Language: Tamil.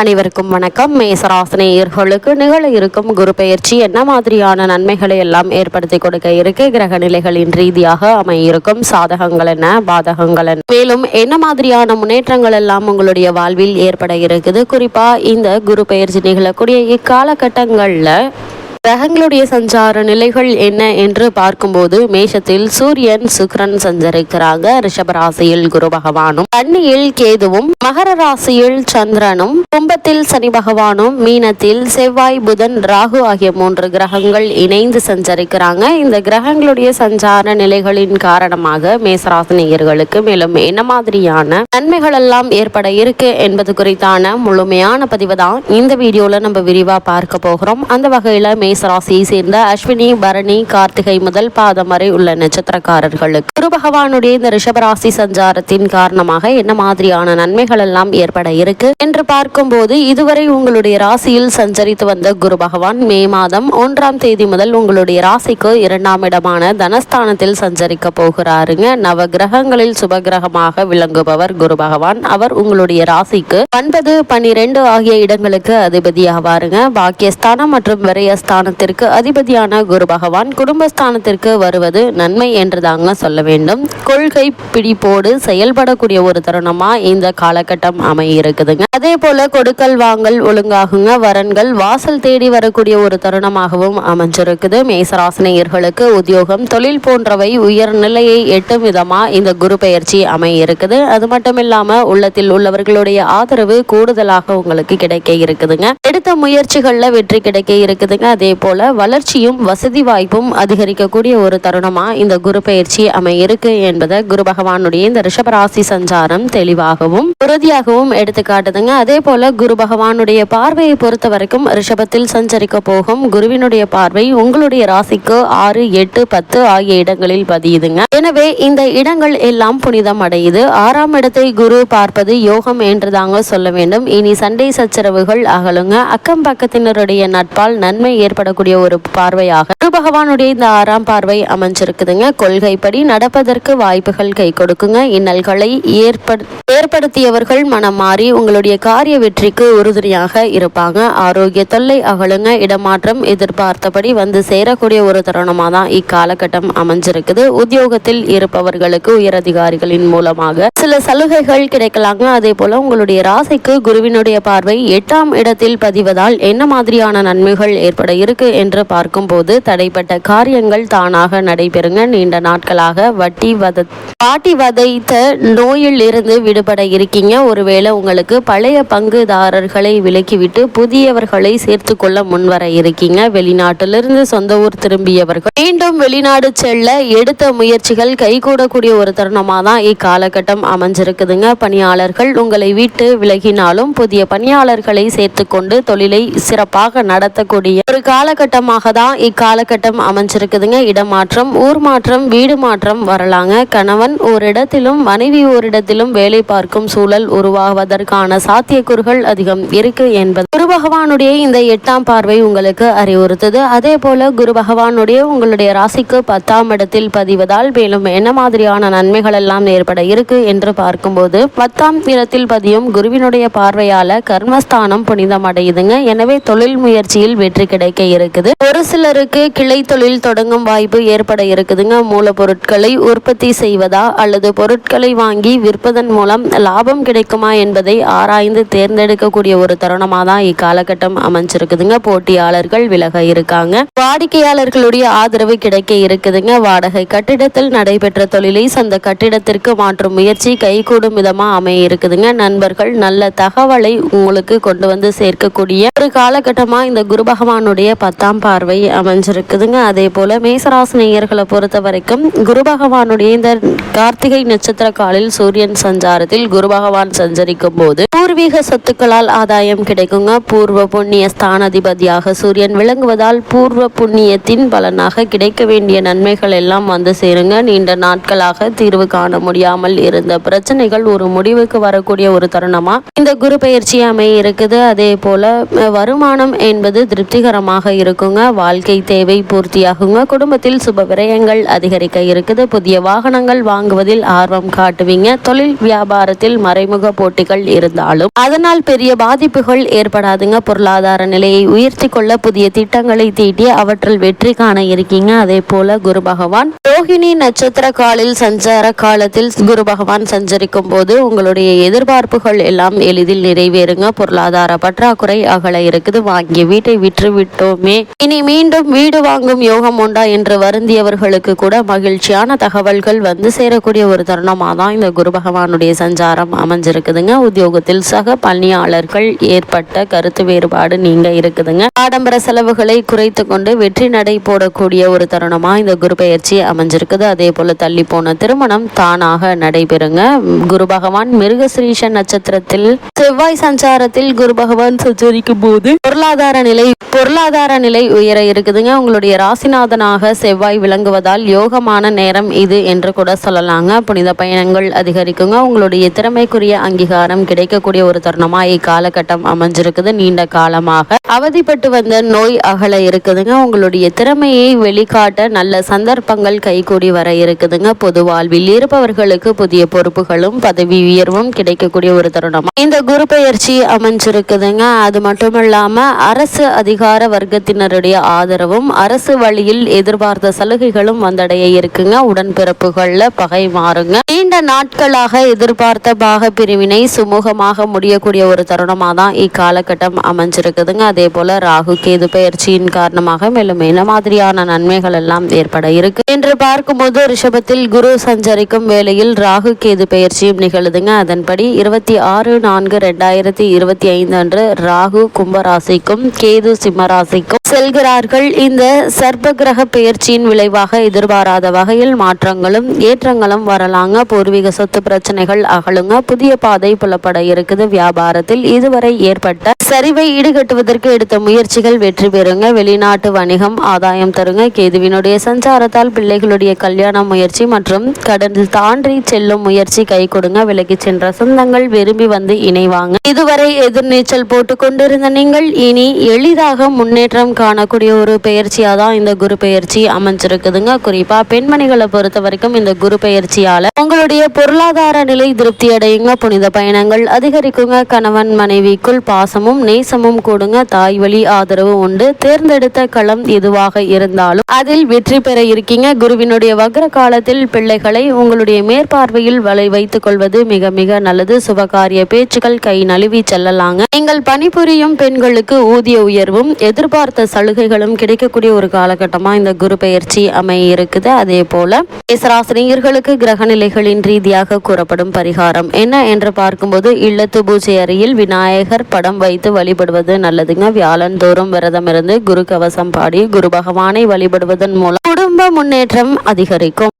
அனைவருக்கும் வணக்கம். மேசராசினியர்களுக்கு நிகழ இருக்கும் குரு பெயர்ச்சி என்ன மாதிரியான நன்மைகளை எல்லாம் ஏற்படுத்தி கொடுக்க இருக்கு? கிரக நிலைகளின் ரீதியாக அமையிருக்கும் சாதகங்கள் என்ன? பாதகங்கள் என்ன? மேலும் என்ன மாதிரியான முன்னேற்றங்கள் எல்லாம் உங்களுடைய வாழ்வில் ஏற்பட இருக்குது? குறிப்பா இந்த குரு பெயர்ச்சி நிகழக்கூடிய இக்காலகட்டங்களில் கிரகங்களுடைய சஞ்சார நிலைகள் என்ன என்று பார்க்கும்போது மேஷத்தில் சூரியன் சுக்ரன் சஞ்சரிக்கிறாங்க ரிஷபராசியில் குரு பகவானும் கன்னியில் கேதுவும் மகர ராசியில் சந்திரனும் கும்பத்தில் சனி பகவானும் மீனத்தில் செவ்வாய் புதன் ராகு ஆகிய மூன்று கிரகங்கள் இணைந்து சஞ்சரிக்கிறாங்க. இந்த கிரகங்களுடைய சஞ்சார நிலைகளின் காரணமாக மேசராசினியர்களுக்கு மேலும் என்ன மாதிரியான நன்மைகள் எல்லாம் ஏற்பட இருக்கு என்பது குறித்தான முழுமையான பதிவு தான் இந்த வீடியோல நம்ம விரிவா பார்க்க போகிறோம். அந்த வகையில மேசராசியை சேர்ந்த அஸ்வினி பரணி கார்த்திகை முதல் பாதம் வரை உள்ள நட்சத்திரக்காரர்களுக்கு குரு பகவானுடைய இந்த ரிஷபராசி சஞ்சாரத்தின் காரணமாக என்ன மாதிரியான நன்மைகள் எல்லாம் ஏற்பட இருக்கு என்று பார்க்கும்போது இதுவரை உங்களுடைய ராசியில் சஞ்சரித்து வந்த குரு பகவான் மே மாதம் ஒன்றாம் தேதி முதல் உங்களுடைய ராசிக்கு இரண்டாம் இடமான தனஸ்தானத்தில் சஞ்சரிக்க போகிறாருங்க. நவ கிரகங்களில் சுப கிரகமாக விளங்குபவர் குரு பகவான். அவர் உங்களுடைய ராசிக்கு ஒன்பது பனிரெண்டு ஆகிய இடங்களுக்கு அதிபதியாவாருங்க. பாக்கியஸ்தானம் மற்றும் ஸ்தானத்திற்கு அதிபதியான குரு பகவான் குடும்பஸ்தானத்திற்கு வருவது நன்மை என்று தாங்க சொல்ல வேண்டும். கொள்கை பிடிப்போடு செயல்படக்கூடிய ஒரு தருணமா இந்த காலகட்டம் அமையிருக்குதுங்க. அதே போல கொடுக்கல் வாங்கல் ஒழுங்காகுங்க வரன்கள் வாசல் தேடி வரக்கூடிய ஒரு தருணமாகவும் அமைஞ்சிருக்குது. மேசராசினியர்களுக்கு உத்தியோகம் தொழில் போன்றவை உயர் நிலையை எட்டும் விதமா இந்த குரு பெயர்ச்சி அமையிருக்குது. அது மட்டும் இல்லாம உள்ளத்தில் உள்ளவர்களுடைய ஆதரவு கூடுதலாக உங்களுக்கு கிடைக்க இருக்குதுங்க. எடுத்த முயற்சிகள்ல வெற்றி கிடைக்க இருக்குதுங்க. அதே போல வளர்ச்சியும் வசதி வாய்ப்பும் அதிகரிக்கக்கூடிய ஒரு தருணமா இந்த குரு பயிற்சி அமையிருக்கு என்பதை குரு பகவானுடைய இந்த ரிஷபராசி சஞ்சாரம் தெளிவாகவும் உறுதியாகவும் எடுத்து காட்டுதுங்க. அதே போல குரு பகவானுடைய பார்வையை பொறுத்த வரைக்கும் ரிஷபத்தில் சஞ்சரிக்க போகும் குருவினுடைய பார்வை உங்களுடைய ராசிக்கு ஆறு எட்டு பத்து ஆகிய இடங்களில் பதியுதுங்க. எனவே இந்த இடங்கள் எல்லாம் புனிதம் அடையுது. ஆறாம் இடத்தை குரு பார்ப்பது யோகம் என்று தாங்க சொல்ல வேண்டும். இனி சண்டை சச்சரவுகள் அகலுங்க. அக்கம் பக்கத்தினருடைய நட்பால் நன்மை ஏற்படக்கூடிய ஒரு பார்வையாக குரு பகவானுடைய இந்த ஆறாம் பார்வை அமைஞ்சிருக்குதுங்க. கொள்கைப்படி நடப்பதற்கு வாய்ப்புகள் கை கொடுக்குங்க. இன்னல்களை ஏற்படு ஏற்படுத்தியவர்கள் மனம் மாறி உங்களுடைய காரிய வெற்றிக்கு உறுதுணையாக இருப்பாங்க. ஆரோக்கிய தொல்லை அகலுங்க. இடமாற்றம் எதிர்பார்த்தபடி வந்து சேரக்கூடிய ஒரு தருணமாக தான் இக்காலகட்டம் அமைஞ்சிருக்குது. உத்தியோகத்தில் இருப்பவர்களுக்கு உயரதிகாரிகளின் மூலமாக சில சலுகைகள் கிடைக்கலாங்க. அதே போல உங்களுடைய ராசிக்கு குருவினுடைய பார்வை எட்டாம் இடத்தில் பதிவதால் என்ன மாதிரியான நன்மைகள் ஏற்பட இருக்கு என்று பார்க்கும்போது தடைப்பட்ட காரியங்கள் தானாக நடைபெறுங்க. நீண்ட நாட்களாக வட்டி வத பாட்டி வதைத்த நோயில் இருந்து விடுபட இருக்கீங்க. ஒருவேளை உங்களுக்கு பழைய பங்குதாரர்களை விலக்கிவிட்டு புதியவர்களை சேர்த்து கொள்ள முன்வர இருக்கீங்க. வெளிநாட்டிலிருந்து சொந்த ஊர் திரும்பியவர்கள் மீண்டும் வெளிநாடு செல்ல எடுத்த முயற்சிகள் கைகூடக்கூடிய ஒரு தருணமாக தான் இக்காலகட்டம் அமைஞ்சிருக்குதுங்க. பணியாளர்கள் உங்களை விட்டு விலகினாலும் புதிய பணியாளர்களை சேர்த்துக்கொண்டு தொழிலை சிறப்பாக நடத்தக்கூடிய ஒரு காலகட்டமாக தான் இக்காலகட்டம் அமைஞ்சிருக்குதுங்க. இடமாற்றம் ஊர் மாற்றம் வீடு மாற்றம் வரலாங்க. கணவன் ஓரிடத்திலும் மனைவி ஓரிடத்திலும் வேலை பார்க்கும் சூழல் உருவாவதற்கான சாத்தியக்கூறுகள் அதிகம் இருக்கு என்பது. குரு பகவானுடைய இந்த எட்டாம் பார்வை உங்களுக்கு அறிவுறுத்துது. அதே போல குரு பகவானுடைய உங்களுடைய ராசிக்கு பத்தாம் இடத்தில் பதிவதால் மேலும் என்ன மாதிரியான நன்மைகள் எல்லாம் ஏற்பட இருக்கு என்று பார்க்கும்போது பத்தாம் இடத்தில் பதியும் குருவினுடைய பார்வையால கர்மஸ்தானம் புனிதம் அடையுதுங்க எனவே தொழில் முயற்சியில் வெற்றி கிடைக்க இருக்குது. ஒரு சிலருக்கு கிளை தொழில் தொடங்கும் வாய்ப்பு ஏற்பட இருக்குதுங்க. மூலப்பொருட்களை உற்பத்தி செய்வதா அல்லது பொருட்களை வாங்கி விற்பதன் மூலம் லாபம் கிடைக்குமா என்பதை ஆராய்ந்து தேர்ந்தெடுக்கக்கூடிய ஒரு தருணமாக தான் இக்காலகட்டம் அமைஞ்சிருக்குதுங்க. போட்டியாளர்கள் விலக இருக்காங்க. வாடிக்கையாளர்களுடைய ஆதரவு கிடைக்க இருக்குதுங்க. வாடகை கட்டிடத்தில் நடைபெற்ற தொழிலை சொந்த கட்டிடத்திற்கு மாற்றும் முயற்சி கைகூடும் விதமா அமைய இருக்குதுங்க. நண்பர்கள் நல்ல தகவலை உங்களுக்கு கொண்டு வந்து சேர்க்கக்கூடிய ஒரு காலகட்டமா இந்த குரு பகவானுடைய பத்தாம் பார்வை அமைஞ்சிருக்குதுங்க. அதே போல மேசராசினியர்களை பொறுத்த வரைக்கும் குரு பகவானுடைய இந்த கார்த்திகை நட்சத்திர காலில் சூரியன் சஞ்சாரத்தில் குரு பகவான் சஞ்சரிக்கும் போது பூர்வீக சொத்துக்களால் ஆதாயம் கிடைக்குங்க. பூர்வ புண்ணிய ஸ்தானாதிபதியாக சூரியன் விளங்குவதால் பூர்வ புண்ணியத்தின் பலனாக கிடைக்க வேண்டிய நன்மைகள் எல்லாம் வந்து சேருங்க. நீண்ட நாட்களாக தீர்வு காண முடியாமல் இருந்த பிரச்சனைகள் ஒரு முடிவுக்கு வரக்கூடிய ஒரு தருணமா இந்த குரு பயிற்சி அமைய இருக்குது. அதே போல வருமானம் என்பது திருப்திகரமாக சிறப்பாக இருக்குங்க. வாழ்க்கை தேவை பூர்த்தியாகுங்க. குடும்பத்தில் சுப விரயங்கள் அதிகரிக்க இருக்குது. புதிய வாகனங்கள் வாங்குவதில் ஆர்வம் காட்டுவீங்க. தொழில் வியாபாரத்தில் மறைமுக போட்டிகள் இருந்தாலும் அதனால் பெரிய பாதிப்புகள் ஏற்படாதுங்க. பொருளாதார நிலையை உயர்த்தி கொள்ள புதிய திட்டங்களை தீட்டி அவற்றில் வெற்றி காண இருக்கீங்க. அதே போல குரு பகவான் ரோஹிணி நட்சத்திர காலில் சஞ்சார காலத்தில் குரு பகவான் சஞ்சரிக்கும் போது உங்களுடைய எதிர்பார்ப்புகள் எல்லாம் எளிதில் நிறைவேறுங்க. பொருளாதார பற்றாக்குறை அகல இருக்குது. வாங்கிய வீட்டை விற்று விட்டோம் இனி மீண்டும் வீடு வாங்கும் யோகம் உண்டா என்று வருந்தியவர்களுக்கு கூட மகிழ்ச்சியான தகவல்கள் வந்து சேரக்கூடிய ஒரு தருணமாக தான் இந்த குரு பகவானுடைய சஞ்சாரம் அமைஞ்சிருக்குதுங்க. உத்தியோகத்தில் சக பணியாளர்கள் ஏற்பட்ட கருத்து வேறுபாடு நீங்க இருக்குதுங்க. ஆடம்பர செலவுகளை குறைத்து கொண்டு வெற்றி நடை போடக்கூடிய ஒரு தருணமா இந்த குரு பெயர்ச்சி அமைஞ்சிருக்குது. அதே போல தள்ளி போன திருமணம் தானாக நடைபெறுங்க. குரு பகவான் மிருகசிரீஷ நட்சத்திரத்தில் செவ்வாய் சஞ்சாரத்தில் குரு பகவான் சஞ்சரிக்கும் போது பொருளாதார நிலை பொருளாதார நிலை உயர இருக்குதுங்க. உங்களுடைய ராசிநாதனாக செவ்வாய் விளங்குவதால் யோகமான நேரம் இது என்று கூட சொல்லலாங்க. புனித பயணங்கள் அதிகரிக்குங்க. உங்களுடைய திறமைக்குரிய அங்கீகாரம் கிடைக்கக்கூடிய ஒரு தருணமா இக்காலகட்டம் அமைஞ்சிருக்குது. நீண்ட காலமாக அவதிப்பட்டு வந்த நோய் அகல இருக்குதுங்க. உங்களுடைய திறமையை வெளிக்காட்ட நல்ல சந்தர்ப்பங்கள் கைகூடி வர இருக்குதுங்க. பொது வாழ்வில் இருப்பவர்களுக்கு புதிய பொறுப்புகளும் பதவி உயர்வும் கிடைக்கக்கூடிய ஒரு தருணமா இந்த குரு பயிற்சி அமைஞ்சிருக்குதுங்க. அது மட்டும் இல்லாம அரசு அதிகார வர்க்க வர்க்கத்தினருடைய ஆதரவும் அரசு வழியில் எதிர்பார்த்த சலுகைகளும் வந்தடைய இருக்குங்க. உடன்பிறப்புகள்ல பகை மாறுங்க. நீண்ட நாட்களாக எதிர்பார்த்த பாக பிரிவினை சுமூகமாக முடியக்கூடிய ஒரு தருணமாக தான் இக்காலகட்டம் அமைஞ்சிருக்குதுங்க. அதே போல ராகு கேது பயிற்சியின் காரணமாக மேலும் என்ன மாதிரியான நன்மைகள் எல்லாம் ஏற்பட இருக்கு என்று பார்க்கும்போது ரிஷபத்தில் குரு சஞ்சரிக்கும் வேளையில் ராகு கேது பெயர்ச்சியும் நிகழுதுங்க. அதன்படி இருபத்தி ஆறு நான்கு ரெண்டாயிரத்தி இருபத்தி ஐந்து அன்று ராகு கும்பராசிக்கும் கேது சிம்மராசி சிம்மராசிக்கும் செல்கிறார்கள். இந்த சர்ப்ப கிரக பெயர்ச்சியின் விளைவாக எதிர்பாராத வகையில் மாற்றங்களும் ஏற்றங்களும் வரலாங்க. பூர்வீக சொத்து பிரச்சனைகள் அகலுங்க. புதிய பாதை புலப்பட இருக்குது. வியாபாரத்தில் இதுவரை ஏற்பட்ட சரிவை ஈடுகட்டுவதற்கு எடுத்த முயற்சிகள் வெற்றி பெறுங்க. வெளிநாட்டு வணிகம் ஆதாயம் தருங்க. கேதுவினுடைய சஞ்சாரத்தால் பிள்ளைகளுடைய கல்யாண முயற்சி மற்றும் கடலில் தாண்டி செல்லும் முயற்சி கை கொடுங்க. விலகி சென்ற சொந்தங்கள் விரும்பி வந்து இணைவாங்க. இதுவரை எதிர்நீச்சல் போட்டு கொண்டிருந்த நீங்கள் இனி எளிதாக முன்னேற்றம் காணக்கூடிய ஒரு பெயர்ச்சியாக தான் இந்த குரு பெயர்ச்சி அமைஞ்சிருக்குதுங்க. குறிப்பா பெண்மணிகளை பொறுத்த வரைக்கும் இந்த குரு பெயர்ச்சியால் உங்களுடைய பொருளாதார நிலை திருப்தி அடையுங்க. புனித பயணங்கள் அதிகரிக்குங்க. கணவன் மனைவிக்குள் பாசமும் நேசமும் கூடுங்க. தாய் வழி ஆதரவு உண்டு. தேர்ந்தெடுத்த களம் எதுவாக இருந்தாலும் அதில் வெற்றி பெற இருக்கீங்க. குருவினுடைய வக்ர காலத்தில் பிள்ளைகளை உங்களுடைய மேற்பார்வையில் வலை வைத்துக் கொள்வது மிக மிக நல்லது. சுபகாரிய பேச்சுக்கள் கை நழுவி செல்லலாங்க. நீங்கள் பணிபுரியும் பெண்களுக்கு ஊதிய உயர்வும் எதிர்பார்த்த சலுகைகளும் கிடைக்கக்கூடிய ஒரு காலகட்டமா இந்த குரு பெயர்ச்சி அமைய இருக்குது அதே போல மேசராசினியர்களுக்கு கிரக நிலைகளின் ரீதியாக கூறப்படும் பரிகாரம் என்ன என்று பார்க்கும்போது இல்லத்து பூஜை அறையில் விநாயகர் படம் வைத்து வழிபடுவது நல்லதுங்க. வியாழந்தோறும் விரதம் இருந்து குரு கவசம் பாடி குரு பகவானை வழிபடுவதன் மூலம் குடும்ப முன்னேற்றம் அதிகரிக்கும்.